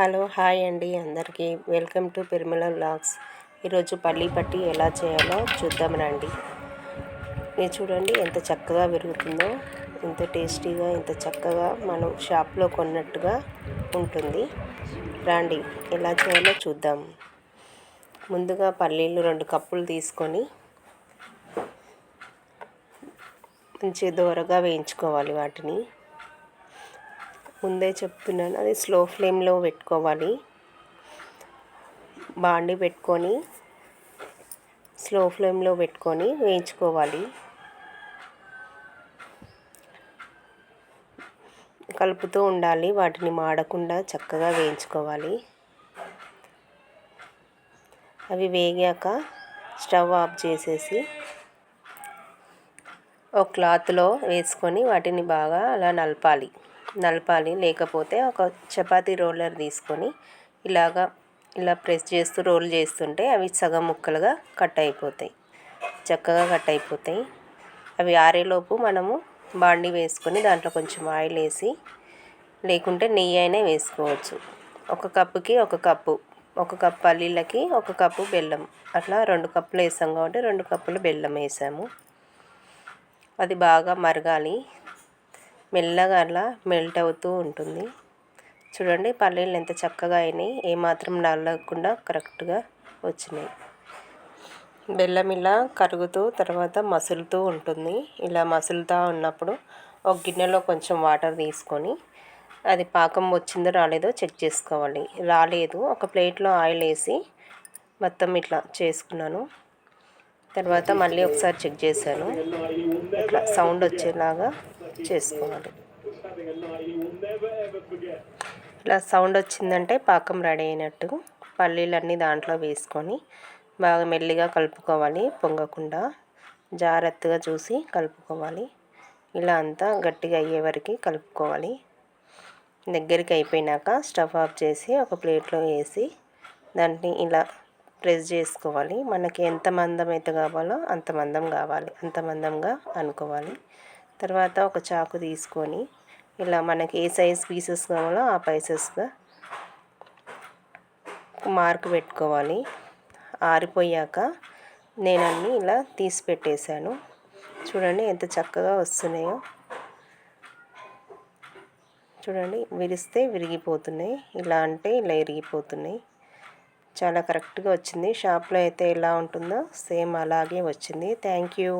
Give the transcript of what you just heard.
Hello hi అండి అందరికీ. Welcome to Perumala blogs ఈరోజు పల్లి పట్టి ఎలా చేయాలో చూద్దాం రండి మీరు చూడండి ఎంత చక్కగా పెరుగుతుందో ఎంత టేస్టీగా ఎంత చక్కగా మనం షాప్లో కొన్నట్టుగా ఉంటుంది. రండి ఎలా చేయాలో చూద్దాం. ముందుగా పల్లీలు రెండు కప్పులు తీసుకొని మంచి దూరగా వేయించుకోవాలి వాటిని. ముందే చెప్తున్నాను. అది స్లో ఫ్లేమ్లో పెట్టుకోవాలి. బాండి పెట్టుకొని స్లో ఫ్లేమ్లో పెట్టుకొని వేయించుకోవాలి. కలుపుతూ ఉండాలి. వాటిని మాడకుండా చక్కగా వేయించుకోవాలి. అవి వేగాక స్టవ్ ఆఫ్ చేసేసి ఒక క్లాత్లో వేసుకొని వాటిని బాగా అలా నలపాలి. నలపాలి. లేకపోతే ఒక చపాతీ రోలర్ తీసుకొని ఇలాగా ఇలా ప్రెస్ చేస్తూ రోల్ చేస్తుంటే అవి సగం ముక్కలుగా కట్ అయిపోతాయి. చక్కగా కట్ అయిపోతాయి. అవి ఆరేలోపు మనము బాండి వేసుకొని దాంట్లో కొంచెం ఆయిల్ వేసి లేకుంటే నెయ్యి అయినా వేసుకోవచ్చు. ఒక కప్పుకి ఒక కప్పు ఒక కప్పు పల్లీలకి ఒక కప్పు బెల్లం. అట్లా రెండు కప్పులు వేసాం కాబట్టి రెండు కప్పులు బెల్లం వేసాము. అది బాగా మరగాలి. మెల్లగా అలా మెల్ట్ అవుతూ ఉంటుంది. చూడండి పల్లీలు ఎంత చక్కగా అయినాయి. ఏమాత్రం నల్లకుండా కరెక్ట్గా వచ్చినాయి. బెల్లం ఇలా కరుగుతూ తర్వాత మసులుతూ ఉంటుంది. ఇలా మసులుతూ ఉన్నప్పుడు ఒక గిన్నెలో కొంచెం వాటర్ తీసుకొని అది పాకం వచ్చిందో రాలేదో చెక్ చేసుకోవాలి. రాలేదు. ఒక ప్లేట్లో ఆయిల్ వేసి మొత్తం ఇట్లా చేసుకున్నాను. తర్వాత మళ్ళీ ఒకసారి చెక్ చేశాను. ఇట్లా సౌండ్ వచ్చేలాగా చేసుకోవాలి ఇలా సౌండ్ వచ్చిందంటే పాకం రెడీ అయినట్టు. పల్లీలన్నీ దాంట్లో వేసుకొని బాగా మెల్లిగా కలుపుకోవాలి పొంగకుండా. జాగ్రత్తగా చూసి కలుపుకోవాలి. ఇలా అంతా గట్టిగా అయ్యే వరకు కలుపుకోవాలి. దగ్గరికి అయిపోయినాక స్టవ్ ఆఫ్ చేసి ఒక ప్లేట్లో వేసి దాన్ని ఇలా ప్రెస్ చేసుకోవాలి. మనకి ఎంత మందం అయితే కావాలో అంత మందం కావాలి. అంత మందంగా అనుకోవాలి. తర్వాత ఒక చాకు తీసుకొని ఇలా మనకి ఏ సైజ్ పీసెస్ కావాలో ఆ పైసెస్గా మార్క్ పెట్టుకోవాలి. ఆరిపోయాక నేను అన్నీ ఇలా తీసి పెట్టేశాను. చూడండి ఎంత చక్కగా వస్తున్నాయో. చూడండి విరిస్తే విరిగిపోతున్నాయి. ఇలా అంటే ఇలా విరిగిపోతున్నాయి. చాలా కరెక్ట్గా వచ్చింది. షాప్లో అయితే ఎలా ఉంటుందో సేమ్ అలాగే వచ్చింది. Thank you